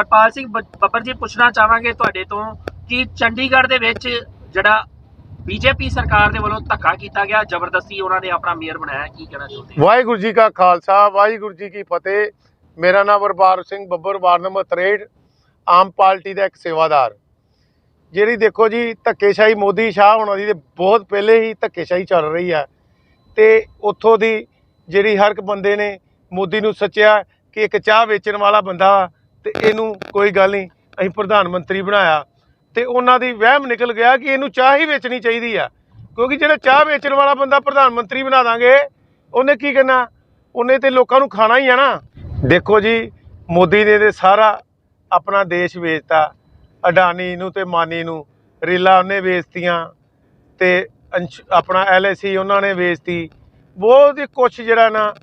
ਵਰਪਾਲ ਸਿੰਘ ਬ- ਬੱਬਰ ਜੀ, ਪੁੱਛਣਾ ਚਾਹਾਂਗੇ ਤੁਹਾਡੇ ਤੋਂ ਕਿ ਚੰਡੀਗੜ੍ਹ ਦੇ ਵਿੱਚ ਜਿਹੜਾ ਬੀਜੇਪੀ ਸਰਕਾਰ ਦੇ ਵੱਲੋਂ ਧੱਕਾ ਕੀਤਾ ਗਿਆ, ਜ਼ਬਰਦਸਤੀ ਉਹਨਾਂ ਨੇ ਆਪਣਾ ਮੇਅਰ ਬਣਾਇਆ, ਕੀ ਕਹਿਣਾ ਚਾਹੁੰਦੇ ਵਾਹਿਗੁਰੂ ਜੀ ਕਾ ਖਾਲਸਾ, ਵਾਹਿਗੁਰੂ ਜੀ ਕੀ ਫਤਿਹ। ਮੇਰਾ ਨਾਮ Varbar Singh Babbar ward number 63 Aam party ਦਾ ਇੱਕ ਸੇਵਾਦਾਰ। ਜਿਹੜੀ ਦੇਖੋ ਜੀ, ਧੱਕੇਸ਼ਾਹੀ ਮੋਦੀ ਸ਼ਾਹ ਹੋਣਾ ਦੀ ਬਹੁਤ ਪਹਿਲੇ ਹੀ ਧੱਕੇਸ਼ਾਹੀ ਚੱਲ ਰਹੀ ਹੈ। ਤੇ ਉੱਥੋਂ ਦੀ ਜਿਹੜੀ ਹਰ ਇੱਕ ਬੰਦੇ ਨੇ ਮੋਦੀ ਨੂੰ ਸੱਚਿਆ ਕਿ ਇੱਕ ਚਾਹ ਵੇਚਣ ਵਾਲਾ ਬੰਦਾ ਤੇ ਇਹਨੂੰ ਕੋਈ ਗੱਲ ਨਹੀਂ, ਅਸੀਂ ਪ੍ਰਧਾਨ ਮੰਤਰੀ ਬਣਾਇਆ। ਤੇ ਉਹਨਾਂ ਦੀ ਵਹਿਮ ਨਿਕਲ ਗਿਆ ਕਿ ਇਹਨੂੰ ਚਾਹ ਹੀ ਵੇਚਣੀ ਚਾਹੀਦੀ ਆ। ਕਿਉਂਕਿ ਜਿਹੜਾ ਚਾਹ ਵੇਚਣ ਵਾਲਾ ਬੰਦਾ ਪ੍ਰਧਾਨ ਮੰਤਰੀ ਬਣਾ ਦਾਂਗੇ, ਉਹਨੇ ਕੀ ਕਰਨਾ? ਉਹਨੇ ਤੇ ਲੋਕਾਂ ਨੂੰ ਖਾਣਾ ਹੀ ਆ ਨਾ। ਦੇਖੋ ਜੀ, ਮੋਦੀ ਨੇ ਤੇ ਸਾਰਾ ਆਪਣਾ ਦੇਸ਼ ਵੇਚਤਾ। ਅਡਾਨੀ ਨੂੰ ਤੇ ਮਾਨੀ ਨੂੰ। ਰੀਲਾ ਉਹਨੇ ਵੇਚਤੀਆਂ ਤੇ ਅੰਸ਼- ਆਪਣਾ ਐਲਆਈਸੀ ਉਹਨਾਂ ਨੇ ਵੇਚਤੀ। ਬਹੁਤ ਹੀ ਕੁਛ ਜਿਹੜਾ ਨਾ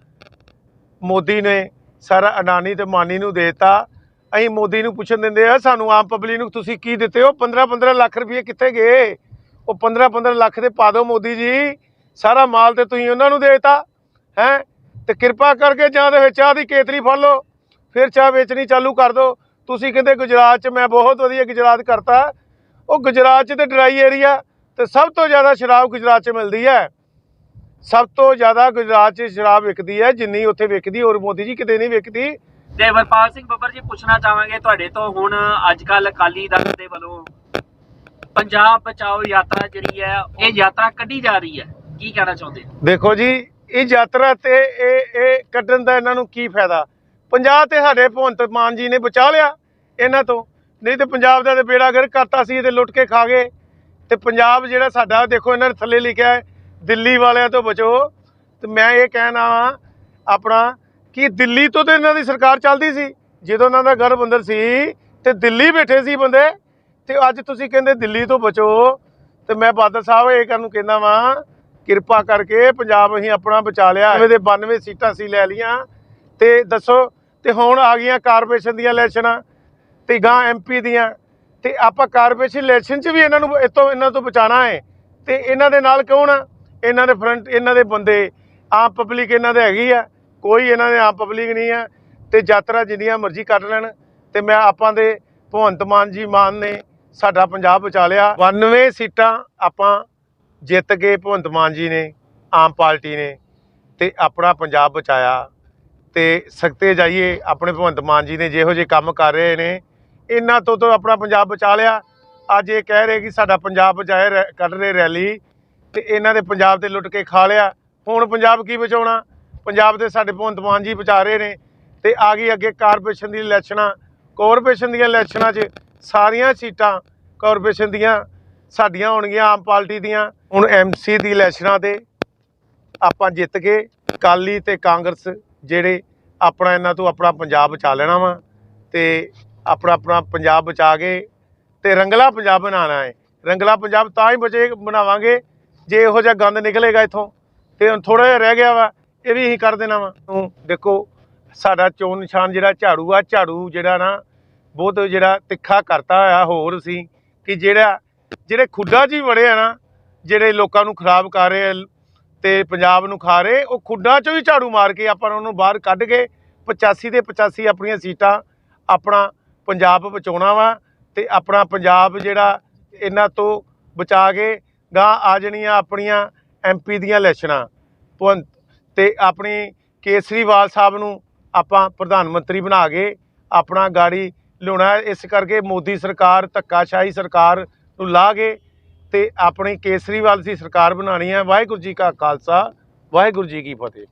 ਮੋਦੀ ਨੇ ਸਾਰਾ ਅਡਾਨੀ ਤੇ ਮਾਨੀ ਨੂੰ ਦੇਤਾ। ਅਸੀਂ ਮੋਦੀ ਨੂੰ ਪੁੱਛਣ ਦਿੰਦੇ ਆ, ਸਾਨੂੰ ਆਮ ਪਬਲਿਕ ਨੂੰ ਤੁਸੀਂ ਕੀ ਦਿੱਤੇ ਹੋ? 15 15 ਲੱਖ ਰੁਪਏ ਕਿੱਥੇ ਗਏ? ਉਹ 15 15 ਲੱਖ ਦੇ ਪਾ ਦਿਓ ਮੋਦੀ ਜੀ। ਸਾਰਾ ਮਾਲ ਤੇ ਤੁਸੀਂ ਉਹਨਾਂ ਨੂੰ ਦੇਤਾ, ਹੈ? ਤੇ ਕਿਰਪਾ ਕਰਕੇ ਜਾਂ ਦੇ ਚਾਹ ਦੀ ਕੇਤਲੀ ਫੜ ਲਓ, ਫਿਰ ਚਾਹ ਵੇਚਣੀ ਚਾਲੂ ਕਰ ਦਿਓ। ਤੁਸੀਂ ਕਹਿੰਦੇ ਗੁਜਰਾਤ 'ਚ ਮੈਂ ਬਹੁਤ ਵਧੀਆ ਗੁਜਰਾਤ ਕਰਤਾ। ਉਹ ਗੁਜਰਾਤ 'ਚ ਤੇ ਡਰਾਈ ਏਰੀਆ ਤੇ ਸਭ ਤੋਂ ਜ਼ਿਆਦਾ ਸ਼ਰਾਬ ਗੁਜਰਾਤ 'ਚ ਮਿਲਦੀ ਹੈ। ਸਭ ਤੋਂ ਜ਼ਿਆਦਾ ਗੁਜਰਾਤ 'ਚ ਸ਼ਰਾਬ ਵਿਕਦੀ ਹੈ, ਜਿੰਨੀ ਉੱਥੇ ਵਿਕਦੀ ਔਰ ਮੋਦੀ ਜੀ ਕਿਤੇ ਨਹੀਂ ਵਿਕਦੀ। ਤੇ ਵਰਪਾਲ ਸਿੰਘ ਬੱਬਰ ਜੀ, ਪੁੱਛਣਾ ਚਾਹਾਂਗੇ ਤੁਹਾਡੇ ਤੋਂ ਹੁਣ ਅੱਜ ਕੱਲ ਅਕਾਲੀ ਦਲ ਦੇ ਵੱਲੋਂ ਪੰਜਾਬ ਬਚਾਓ ਯਾਤਰਾ ਜਿਹੜੀ ਹੈ, ਇਹ ਯਾਤਰਾ ਕੱਢੀ ਜਾ ਰਹੀ ਹੈ। ਕੀ ਕਹਿਣਾ ਚਾਹੁੰਦੇ ਦੇਖੋ ਜੀ, ਇਹ ਯਾਤਰਾ ਤੇ ਇਹ ਇਹ ਕੱਢਣ ਦਾ ਇਹਨਾਂ ਨੂੰ ਕੀ ਫਾਇਦਾ? ਪੰਜਾਬ ਤੇ ਸਾਡੇ ਭਗਵੰਤ ਮਾਨ ਜੀ ਨੇ ਬਚਾ ਲਿਆ ਇਹਨਾਂ ਤੋਂ। ਨਹੀਂ ਤੇ ਪੰਜਾਬ ਦਾ ਤੇ ਬੇੜਾ ਗਰ ਕਰਤਾ ਸੀ ਤੇ ਲੁੱਟ ਕੇ ਖਾ ਗਏ। ਤੇ ਪੰਜਾਬ ਜਿਹੜਾ ਸਾਡਾ, ਦੇਖੋ ਇਹਨਾਂ ਨੇ ਥੱਲੇ ਲਿਖਿਆ ਹੈ, ਦਿੱਲੀ ਵਾਲਿਆਂ ਤੋਂ ਬਚੋ। ਤੇ ਮੈਂ ਇਹ ਕਹਿਣਾ ਵਾਂ ਆਪਣਾ ਕਿ ਦਿੱਲੀ ਤੋਂ ਤੇ ਇਹਨਾਂ ਦੀ ਸਰਕਾਰ ਚੱਲਦੀ ਸੀ, ਜਦੋਂ ਇਹਨਾਂ ਦਾ ਗਰਭ ਅੰਦਰ ਸੀ ਤੇ ਦਿੱਲੀ ਬੈਠੇ ਸੀ ਬੰਦੇ, ਤੇ ਅੱਜ ਤੁਸੀਂ ਕਹਿੰਦੇ ਦਿੱਲੀ ਤੋਂ ਬਚੋ, ਤੇ ਮੈਂ ਬਾਦਲ ਸਾਹਿਬ ਇਹ ਕਰਨ ਨੂੰ ਕਹਿੰਦਾ ਵਾਂ, ਕਿਰਪਾ ਕਰਕੇ ਪੰਜਾਬ ਅਸੀਂ ਆਪਣਾ ਬਚਾ ਲਿਆ ਐਵੇਂ ਦੇ 92 ਸੀਟਾਂ ਸੀ ਲੈ ਲੀਆਂ ਤੇ ਦੱਸੋ, ਤੇ ਹੁਣ ਆ ਗਈਆਂ ਕਾਰਪੋਰੇਸ਼ਨ ਦੀਆਂ ਇਲੈਕਸ਼ਨਾਂ, ਤੇ ਗਾਂ ਐਮਪੀ ਦੀਆਂ, ਤੇ ਆਪਾਂ ਕਾਰਪੋਰੇਸ਼ਨ ਇਲੈਕਸ਼ਨ 'ਚ ਵੀ ਇਹਨਾਂ ਨੂੰ ਇਤੋਂ ਇਹਨਾਂ ਤੋਂ ਬਚਾਣਾ ਹੈ, ਤੇ ਇਹਨਾਂ ਦੇ ਨਾਲ ਕੌਣ ਆ? ਇਹਨਾਂ ਦੇ ਫਰੰਟ ਇਹਨਾਂ ਦੇ ਬੰਦੇ, ਆਮ ਪਬਲਿਕ ਇਹਨਾਂ ਦੇ ਹੈਗੀ ਆ ਕੋਈ ਇਹਨਾਂ ਨੇ ਆਮ ਪਬਲਿਕ ਨਹੀਂ ਹੈ ਤੇ ਯਾਤਰਾ ਜਿੰਨੀਆਂ ਮਰਜ਼ੀ ਕੱਢ ਲੈਣ ਤੇ ਮੈਂ ਆਪਾਂ ਦੇ ਭਗਵੰਤ ਮਾਨ ਜੀ ਮਾਨ ਨੇ ਸਾਡਾ ਪੰਜਾਬ ਬਚਾ ਲਿਆ। 92 ਸੀਟਾਂ ਆਪਾਂ ਜਿੱਤ ਕੇ ਭਗਵੰਤ ਮਾਨ ਜੀ ਨੇ, ਆਮ ਪਾਰਟੀ ਨੇ ਤੇ ਆਪਣਾ ਪੰਜਾਬ ਬਚਾਇਆ। ਤੇ ਸਖਤੇ ਜਾਈਏ ਆਪਣੇ ਭਗਵੰਤ ਮਾਨ ਜੀ ਨੇ ਜਿਹੋ ਜਿਹੇ ਕੰਮ ਕਰ ਰਹੇ ਨੇ, ਇਹਨਾਂ ਤੋਂ ਤਾਂ ਆਪਣਾ ਪੰਜਾਬ ਬਚਾ ਲਿਆ। ਅੱਜ ਇਹ ਕਹਿ ਰਹੇ ਕਿ ਸਾਡਾ ਪੰਜਾਬ ਬਚਾਏ ਰੈ- ਕੱਢ ਰਹੇ ਰੈਲੀ ਤੇ ਇਹਨਾਂ ਦੇ ਪੰਜਾਬ ਤੇ ਲੁੱਟ ਕੇ ਖਾ ਲਿਆ। ਹੁਣ ਪੰਜਾਬ ਕੀ ਬਚਾਉਣਾ? ਪੰਜਾਬ ਦੇ ਸਾਡੇ ਭਗਵੰਤ ਮਾਨ ਜੀ ਬਚਾ ਰਹੇ ਨੇ ਤੇ ਆ ਗਈ ਅੱਗੇ ਕਾਰਪੋਰੇਸ਼ਨ ਦੀ ਇਲੈਕਸ਼ਨਾਂ, ਕਾਰਪੋਰੇਸ਼ਨ ਦੀਆਂ ਇਲੈਕਸ਼ਨਾਂ 'ਚ ਸਾਰੀਆਂ ਸੀਟਾਂ ਕਾਰਪੋਰੇਸ਼ਨ ਦੀਆਂ ਸਾਡੀਆਂ ਹੋਣਗੀਆਂ, ਆਮ ਪਾਰਟੀ ਦੀਆਂ। ਹੁਣ ਐਮਸੀ ਦੀ ਇਲੈਕਸ਼ਨਾਂ ਤੇ ਆਪਾਂ ਜਿੱਤ ਕੇ ਕਾਲੀ ਤੇ ਕਾਂਗਰਸ ਜਿਹੜੇ ਆਪਣਾ ਇਹਨਾਂ ਤੋਂ ਆਪਣਾ ਪੰਜਾਬ ਬਚਾ ਲੈਣਾ ਵਾ ਤੇ ਆਪਣਾ ਆਪਣਾ ਪੰਜਾਬ ਬਚਾ ਕੇ ਤੇ ਰੰਗਲਾ ਪੰਜਾਬ ਬਣਾਉਣਾ ਹੈ। ਰੰਗਲਾ ਪੰਜਾਬ ਤਾਂ ਹੀ ਬਚੇ, ਬਣਾਵਾਂਗੇ ਜੇ ਇਹੋ ਜਿਹਾ ਗੰਦ ਨਿਕਲੇਗਾ ਇੱਥੋਂ। ਤੇ ਹੁਣ ਥੋੜਾ ਜਿਹਾ ਰਹਿ ਗਿਆ ਵਾ ਇਹ ਵੀ ਅਸੀਂ ਕਰ ਦੇਣਾ ਵਾ। ਹੁਣ ਦੇਖੋ, ਸਾਡਾ ਚੋਣ ਨਿਸ਼ਾਨ ਜਿਹੜਾ ਝਾੜੂ ਆ, ਝਾੜੂ ਜਿਹੜਾ ਨਾ ਬਹੁਤ ਜਿਹੜਾ ਤਿੱਖਾ ਕਰਤਾ ਹੋਇਆ ਹੋਰ ਸੀ ਕਿ ਜਿਹੜਾ, ਜਿਹੜੇ ਖੁੱਡਾ ਜੀ ਵੜੇ ਆ ਨਾ, ਜਿਹੜੇ ਲੋਕਾਂ ਨੂੰ ਖਰਾਬ ਕਰ ਰਹੇ ਆ ਤੇ ਪੰਜਾਬ ਨੂੰ ਖਾ ਰਹੇ, ਉਹ ਖੁੱਡਾਂ ਚੋਂ ਹੀ ਝਾੜੂ ਮਾਰ ਕੇ ਆਪਾਂ ਉਹਨੂੰ ਬਾਹਰ ਕੱਢ ਕੇ 85 ਦੇ 85 ਆਪਣੀਆਂ ਸੀਟਾਂ ਆਪਣਾ ਪੰਜਾਬ ਬਚਾਉਣਾ ਵਾ ਤੇ ਆਪਣਾ ਪੰਜਾਬ ਜਿਹੜਾ ਇਹਨਾਂ ਤੋਂ ਬਚਾ ਕੇ ਗਾਂ ਆ ਜਾਣੀਆਂ ਆਪਣੀਆਂ ਐਮਪੀ ਦੀਆਂ ਇਲੈਕਸ਼ਨਾਂ ਭਗਵੰਤ ਤੇ ਆਪਣੀ ਕੇਸਰੀਵਾਲ ਸਾਹਿਬ ਨੂੰ ਆਪਾਂ ਪ੍ਰਧਾਨ ਮੰਤਰੀ ਬਣਾ ਕੇ ਆਪਣਾ ਗਾੜੀ ਲਿਆਉਣਾ ਇਸ ਕਰਕੇ ਮੋਦੀ ਸਰਕਾਰ, ਧੱਕਾਸ਼ਾਹੀ ਸਰਕਾਰ ਨੂੰ ਲਾ ਕੇ ਤੇ ਆਪਣੀ ਕੇਸਰੀਵਾਲ ਦੀ ਸਰਕਾਰ ਬਣਾਉਣੀ ਹੈ। ਵਾਹਿਗੁਰੂ ਜੀ ਕਾ ਖਾਲਸਾ, ਵਾਹਿਗੁਰੂ ਜੀ ਕੀ ਫਤਿਹ।